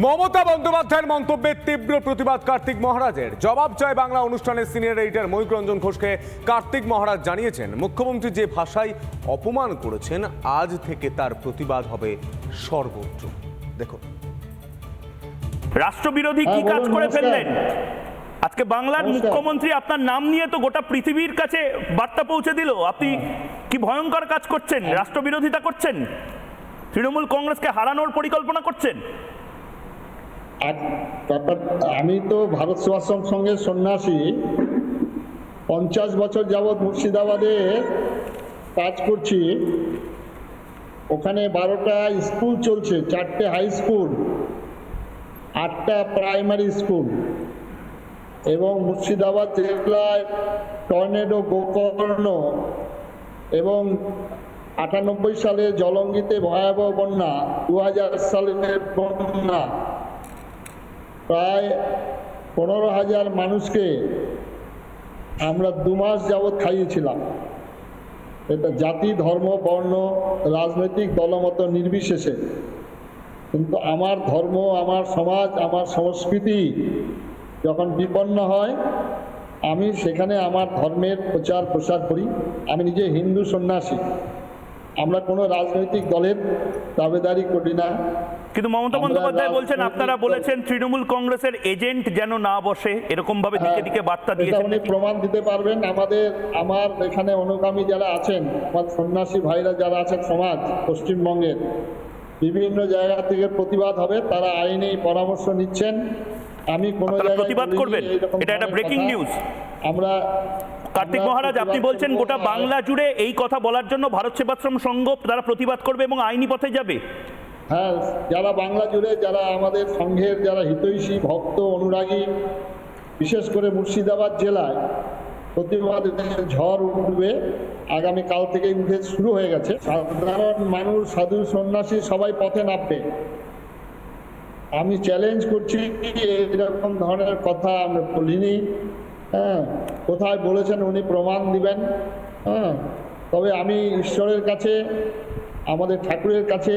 মমতা বন্দ্যোপাধ্যায়ের মন্তব্যের তীব্র প্রতিবাদ কার্তিক মহারাজের। জবাব চায় বাংলা অনুষ্ঠানের সিনিয়র এডিটর ময়ূক রঞ্জন ঘোষকে। কার্তিক মহারাজ জানিয়েছেন মুখ্যমন্ত্রী যে ভাষায় অপমান করেছেন আজ থেকে তার প্রতিবাদ হবে সর্বোচ্চ। দেখুন। রাষ্ট্রবিরোধী কি হ্যাঁ, কাজ করে ফেললেন? আজকে বাংলার মুখ্যমন্ত্রী আপনার নাম নিয়ে তো গোটা পৃথিবীর কাছে বার্তা পৌঁছে দিল। আপনি কি ভয়ঙ্কর কাজ করছেন? রাষ্ট্রবিরোধিতা করছেন? তৃণমূল কংগ্রেসকে হারানোর পরিকল্পনা করছেন? আমি তো ভারত সেবাশ্রম সঙ্গে সন্ন্যাসী। পঞ্চাশ বছর যাবৎ মুর্শিদাবাদে কাজ করছি। ওখানে বারোটা স্কুল চলছে, চারটে হাই স্কুল, আটটা প্রাইমারি স্কুল এবং মুর্শিদাবাদ জেলায় টর্নেডো, গোকর্ণ এবং আটানব্বই সালে জলঙ্গিতে ভয়াবহ বন্যা দু হাজার সালের বন্যা। প্রায় পনেরো হাজার মানুষকে আমরা দু মাস যাবৎ খাইয়েছিলাম। এটা জাতি, ধর্ম, বর্ণ, রাজনৈতিক দলমত নির্বিশেষে। কিন্তু আমার ধর্ম, আমার সমাজ, আমার সংস্কৃতি যখন বিপন্ন হয়, আমি সেখানে আমার ধর্মের প্রচার প্রসার করি। আমি নিজে হিন্দু সন্ন্যাসী। আমরা কোনো রাজনৈতিক দলের দাবেদারি করি না। কিন্তু মমতা বন্দ্যোপাধ্যায় বলছেন আপনারা বলেছেন তৃণমূল কংগ্রেসের এজেন্ট যেন না বসে এরকম ভাবে দিকে দিকে বার্তা হ্যাঁ, দিয়েছেন উনি প্রমাণ দিতে পারবেন। আমাদের আমার এখানে অনুগামী যারা আছেন আমার সন্ন্যাসী ভাইরা যারা আছেন সমাজ পশ্চিমবঙ্গের বিভিন্ন জায়গা থেকে প্রতিবাদ হবে তারা আইনি পরামর্শ নিচ্ছেন। আমি কোনো জায়গায় প্রতিবাদ করবেন? এটা একটা ব্রেকিং নিউজ। আমরা কার্তিক মহারাজ, আপনি বলছেন গোটা বাংলা জুড়ে এই কথা বলার জন্য ভারত সেবাশ্রম সংঘ তারা প্রতিবাদ করবে এবং আইনি পথে যাবে? হ্যাঁ যারা বাংলা জুড়ে, যারা আমাদের সংঘের যারা হিতৈষী ভক্ত অনুরাগী, বিশেষ করে মুর্শিদাবাদ জেলায় প্রতিবাদ ঝড় উঠবে। আগামী কাল থেকেই উঠে শুরু হয়ে গেছে। সাধারণ মানুষ, সাধু, সন্ন্যাসী সবাই পথে নামবে। আমি চ্যালেঞ্জ করছি, এরকম ধরনের কথা আমরা বলিনি। হ্যাঁ। কোথায় বলেছেন উনি প্রমাণ দিবেন? হ্যাঁ। তবে আমি ঈশ্বরের কাছে, আমাদের ঠাকুরের কাছে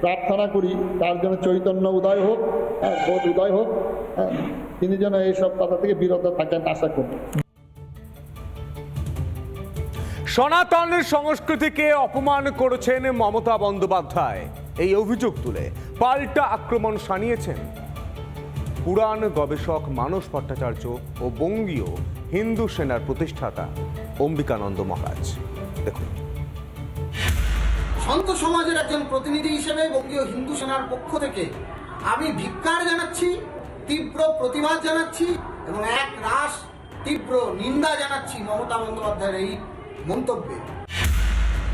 প্রার্থনা করি, তার জন্য চৈতন্য উদয় হোক হ্যাঁ বোধ উদয় হোক হ্যাঁ তিনি যেন এইসব কথা থেকে বিরত থাকেন আশা করি। সনাতনের সংস্কৃতিকে অপমান করেছেন মমতা বন্দ্যোপাধ্যায়। এই অভিযোগ তুলে পাল্টা আক্রমণ শানিয়েছেন। পুরাণ গবেষক মানস ভট্টাচার্য ও বঙ্গীয় হিন্দু সেনার প্রতিষ্ঠাতা অম্বিকানন্দ মহারাজ। দেখুন। সন্ত সমাজের একজন প্রতিনিধি হিসেবে বঙ্গীয় হিন্দু সেনার পক্ষ থেকে আমি ধিক্কার জানাচ্ছি, তীব্র প্রতিবাদ জানাচ্ছি এবং এক রাস তীব্র নিন্দা জানাচ্ছি মমতা বন্দ্যোপাধ্যায়ের এই মন্তব্যে।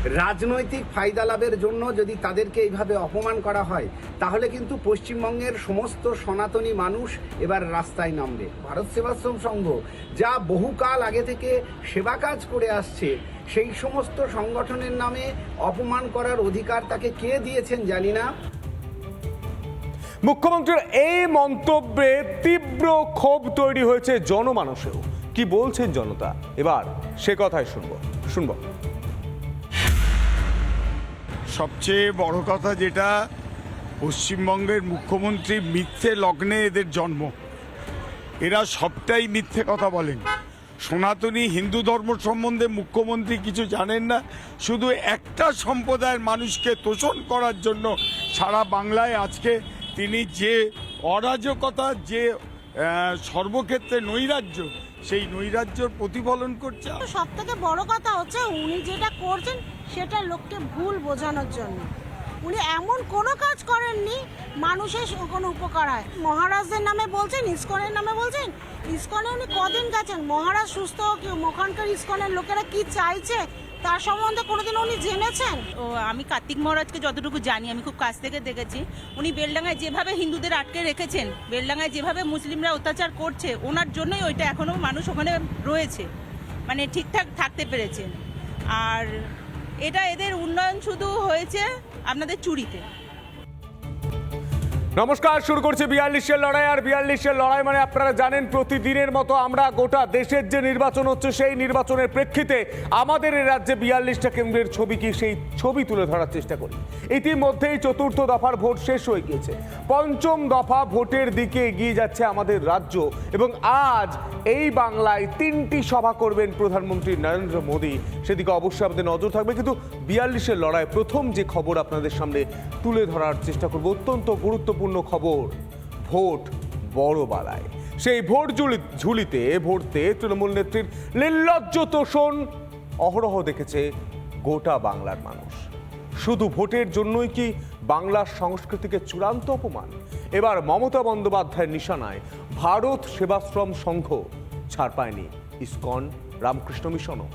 রাজনৈতিক ফায়দা লাভের জন্য যদি তাদেরকে এইভাবে অপমান করা হয়, তাহলে কিন্তু পশ্চিমবঙ্গের সমস্ত সনাতনী মানুষ এবার রাস্তায় নামবে। ভারত সেবাশ্রম সংঘ যা বহুকাল আগে থেকে সেবা কাজ করে আসছে, সেই সমস্ত সংগঠনের নামে অপমান করার অধিকার তাকে কে দিয়েছেন জানি না। মুখ্যমন্ত্রীর এই মন্তব্যে তীব্র ক্ষোভ তৈরি হয়েছে জনমানসেও কি বলছেন জনতা? এবার সে কথাই শুনব শুনব। সবচেয়ে বড় কথা যেটা, পশ্চিমবঙ্গের মুখ্যমন্ত্রী মিথ্যে লগ্নে এদের জন্ম। এরা সবটাই মিথ্যে কথা বলেন। সনাতনী হিন্দু ধর্ম সম্বন্ধে মুখ্যমন্ত্রী কিছু জানেন না, শুধু একটা সম্প্রদায়ের মানুষকে তোষণ করার জন্য সারা বাংলায় আজকে তিনি যে অরাজকতা, যে সর্বক্ষেত্রে নৈরাজ্য, সেই নৈরাজ্যর প্রতিফলন করছে। সব থেকে বড় কথা হচ্ছে উনি যেটা করছেন সেটা লোককে ভুল বোঝানোর জন্য। উনি এমন কোনো কাজ করেননি, মানুষের কোনো উপকার হয়। মহারাজদের নামে বলছেন, ইস্কনের নামে বলছেন। ইস্কনে উনি কদিন গেছেন? মহারাজ সুস্থ হোক ওখানকার ইস্কনের লোকেরা কি চাইছে, তার সম্বন্ধে কোনোদিন উনি জেনেছেন? ও, আমি কার্তিক মহারাজকে যতটুকু জানি, আমি খুব কাছ থেকে দেখেছি। উনি বেলডাঙ্গায় যেভাবে হিন্দুদের আটকে রেখেছেন, বেলডাঙ্গায় যেভাবে মুসলিমরা অত্যাচার করছে, ওনার জন্যই ওইটা এখনও মানুষ ওখানে রয়েছে। মানে ঠিকঠাক থাকতে পেরেছেন আর এটা এদের উন্নয়ন শুধু হয়েছে আপনাদের চুরিতে। নমস্কার, শুরু করছি বিয়াল্লিশের লড়াই। আর বিয়াল্লিশের লড়াই মানে আপনারা জানেন, প্রতিদিনের মতো আমরা গোটা দেশের যে নির্বাচন হচ্ছে, সেই নির্বাচনের প্রেক্ষিতে আমাদের এই রাজ্যে বিয়াল্লিশটা কেন্দ্রের ছবি কি, সেই ছবি তুলে ধরার চেষ্টা করি। ইতিমধ্যেই চতুর্থ দফার ভোট শেষ হয়ে গিয়েছে। পঞ্চম দফা ভোটের দিকে এগিয়ে যাচ্ছে আমাদের রাজ্য এবং আজ এই বাংলায় তিনটি সভা করবেন প্রধানমন্ত্রী নরেন্দ্র মোদী। সেদিকে অবশ্যই আমাদের নজর থাকবে, কিন্তু বিয়াল্লিশের লড়াই প্রথম যে খবর আপনাদের সামনে তুলে ধরার চেষ্টা করব, অত্যন্ত গুরুত্বপূর্ণ খবর। ভোট বড় বালায় সেই ভোট ঝুলি ঝুলিতে ভোটতে তৃণমূল নেত্রীর নির্লজ্জ তোষণ। অহরহ দেখেছে গোটা বাংলার মানুষ। শুধু ভোটের জন্যই কি বাংলার সংস্কৃতিকে চূড়ান্ত অপমান? এবার মমতা বন্দ্যোপাধ্যায়ের নিশানায় ভারত সেবাশ্রম সংঘ ছাড় পায়নি ইস্কন রামকৃষ্ণ মিশনও।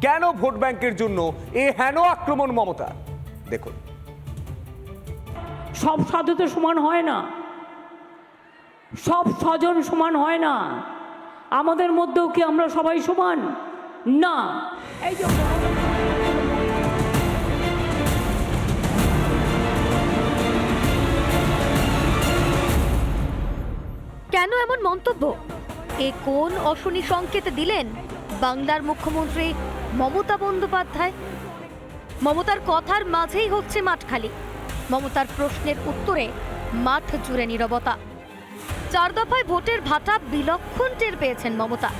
কেন ভোট ব্যাংকের জন্য এ হেন আক্রমণ মমতা দেখুন। সব সাধু তো সমান হয় না। সব স্বজন সমান হয় না। আমাদের মধ্যেও কি আমরা সবাই সমান? না। এই যে কেন এমন মন্তব্য? এ কোন অশনি সংকেত দিলেন বাংলার মুখ্যমন্ত্রী মমতা বন্দ্যোপাধ্যায়? মমতার কথার মাঝেই হচ্ছে মাঠ খালি মমতার প্রশ্নের উত্তরে মাঠ জুড়ে নীরবতা। চার দফায় ভোটের ভাটা বিলক্ষণ টের পেয়েছেন মমতা।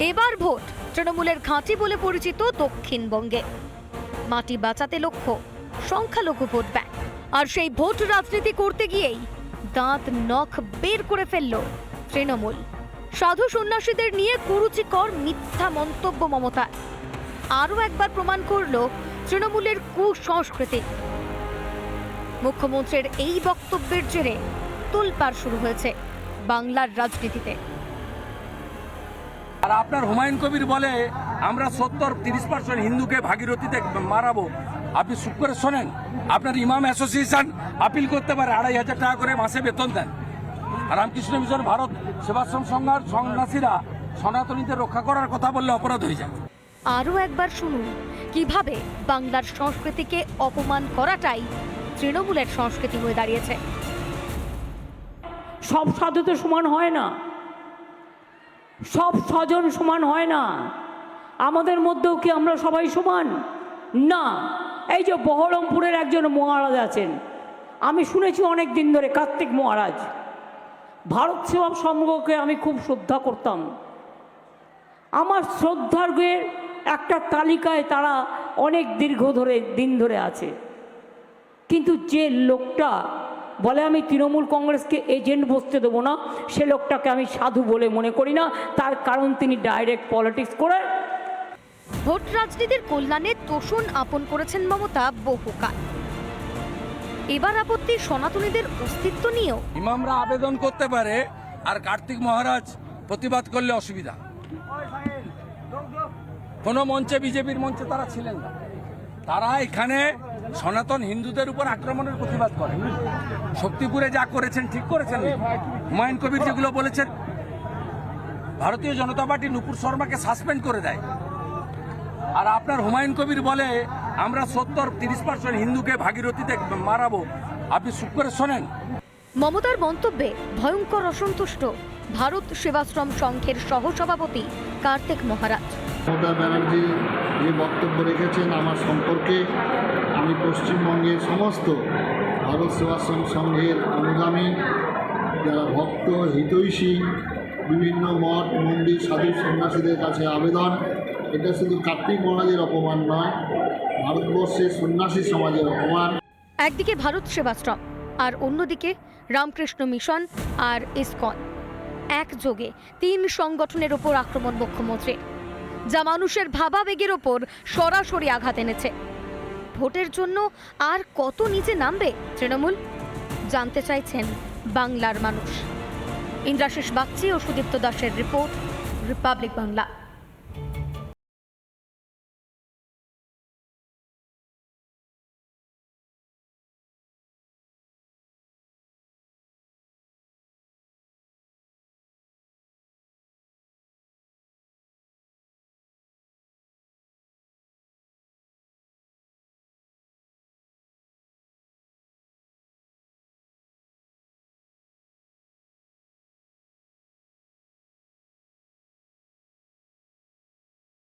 এবার ভোট, তৃণমূলের ঘাঁটি বলে পরিচিত দক্ষিণবঙ্গে। মাটি বাঁচাতে লক্ষ্য, সংখ্যালঘু ভোট ব্যাংক। আর সেই ভোট রাজনীতি করতে গিয়েই দাঁত নখ বের করে ফেলল তৃণমূল। সাধু সন্ন্যাসীদের নিয়ে কুরুচিকর মিথ্যা মন্তব্য মমতা আরও একবার প্রমাণ করল তৃণমূলের কুসংস্কৃতি। মুখ্যমন্ত্রীর এই বক্তব্যের জেরে তোলপাড় শুরু হয়েছে বাংলার রাজনীতিতে। আর আপনার হুমায়ুন কবির বলে আমরা সত্তর তিরিশ পার্সেন্ট হিন্দুকে ভাগীরথীতে মারাবো। আপনি চুপ করে শোনেন। আপনার ইমাম অ্যাসোসিয়েশন আপিল করতে পারে আড়াই হাজার টাকা করে মাসে বেতন দেন। রামকৃষ্ণ মিশন ভারত সেবাশ্রম সংঘার সন্ন্যাসীরা সনাতনীদের রক্ষা করার কথা বললে অপরাধ হয়ে যায়। আরও একবার শুনুন কীভাবে বাংলার সংস্কৃতিকে অপমান করাটাই তৃণমূলের সংস্কৃতি হয়ে দাঁড়িয়েছে। সব সাধু তো সমান হয় না। সব স্বজন সমান হয় না। আমাদের মধ্যেও কি আমরা সবাই সমান? না। এই যে বহরমপুরের একজন মহারাজ আছেন, আমি শুনেছি অনেক দিন ধরে, কার্তিক মহারাজ। ভারত সেবা সংঘকে আমি খুব শ্রদ্ধা করতাম। আমার শ্রদ্ধার্ঘের একটা তালিকায় তারা অনেক দীর্ঘ ধরে, দিন ধরে আছে। কিন্তু যে লোকটা বলে আমি তৃণমূল কংগ্রেসকে এজেন্ট বসতে দেবো না সে লোকটাকে আমি সাধু বলে মনে করি না। তার কারণ তিনি ডাইরেক্ট পলিটিক্স করে ভোট রাজনীতির কল্যাণে তোষণ আপন করেছেন মমতা বহুকাল। এবার আপত্তি সনাতনীদের অস্তিত্ব নিয়েও। ইমামরা আবেদন করতে পারে আর কার্তিক মহারাজ প্রতিবাদ করলে অসুবিধা। কোনো মঞ্চে বিজেপির মঞ্চে তারা ছিলেন না। তারা এখানে সনাতন হিন্দুদের উপর আক্রমণের প্রতিবাদ করে। শক্তিপুরে যা করেছেন ঠিক করেছেন। হুমায়ুন কবির যেগুলো বলেছেন ভারতীয় জনতা পার্টি নুপুর শর্মাকে সাসপেন্ড করে দেয়। আর আপনার হুমায়ুন কবির বলে আমরা সত্তর তিরিশ পার্সেন্ট হিন্দুকে ভাগীরথীতে মারাবো। আপনি চুপ করে শোনেন। মমতার মন্তব্যে ভয়ঙ্কর অসন্তুষ্ট। ভারত সেবাশ্রম সংঘের সহসভাপতি কার্তিক মহারাজ। মমতা ব্যানার্জি যে বক্তব্য রেখেছেন আমার সম্পর্কে। আমি পশ্চিমবঙ্গের সমস্ত ভারত সেবাশ্রম সংঘের অনুগামী, যারা ভক্ত, হিতৈষী, বিভিন্ন মঠ, মন্দির, সাধু সন্ন্যাসীদের কাছে আবেদন। এটা শুধু কার্তিক মহারাজের অপমান নয়, ভারতবর্ষের সন্ন্যাসী সমাজের অপমান। একদিকে ভারত সেবাশ্রম, আর অন্যদিকে রামকৃষ্ণ মিশন আর ইসকন। একযোগে তিন সংগঠনের ওপর আক্রমণ মুখ্যমন্ত্রী যা মানুষের ভাবাবেগের ওপর সরাসরি আঘাত এনেছে। ভোটের জন্য আর কত নিচে নামবে তৃণমূল? জানতে চাইছেন বাংলার মানুষ। ইন্দ্রাশিস বাগচি ও সুদীপ্ত দাসের রিপোর্ট, রিপাবলিক বাংলা।